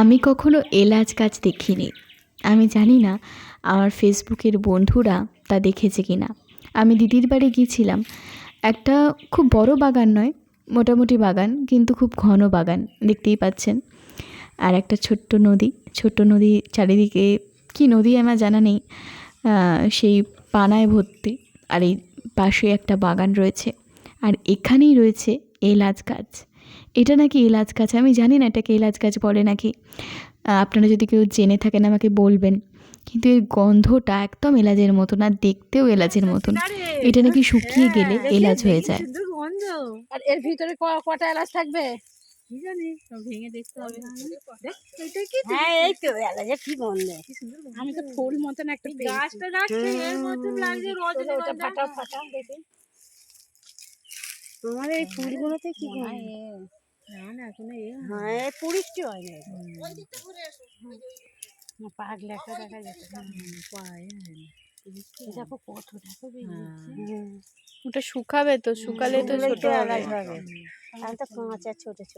আমি কখনো এলাচ গাছ দেখিনি। আমি জানি না আমার ফেসবুকের বন্ধুরা তা দেখেছে কি না আমি দিদির বাড়ি গিয়েছিলাম। একটা খুব বড় বাগান নয়, মোটামুটি বাগান, কিন্তু খুব ঘন বাগান, দেখতেই পাচ্ছেন। আর একটা ছোট্ট নদী ছোট্ট নদী চারিদিকে কী নদী আমার জানা নেই সেই পানায় ভর্তি, আর এই পাশে একটা বাগান রয়েছে। আর এখানেই রয়েছে এলাচ গাছ। এটা নাকি এলাচ গাছ? আমি জানি না এটাকে এলাচ গাছ বলে নাকি। আপনারা যদি কেউ জেনে থাকেন আমাকে বলবেন। কিন্তু এর গন্ধটা একদম এলাচের মতন আর দেখতেও এলাচের মতন এটা নাকি শুকিয়ে গেলে এলাচ হয়ে যায়। আর এর ভিতরে কটা এলাচ থাকবে? কি জানি সব ভেঙে দেখতে হবে। দেখ, এটা কি হ্যাঁ। আমি তো ফুল মতন একটা গাছটা রাখছে এর মতন লাগছে ওটা রজনীগন্ধা ফাটাও ফাটাও দেখি। আমার এই ফুলগুলোতে কি না না এখনও এ হ্যাঁ হয় না লেখা দেখা যেত পায় দেখো কত দেখো ওটা শুকাবে তো শুকালে তো ছোট হবে। আর তো কাঁচা ছোট ছোট।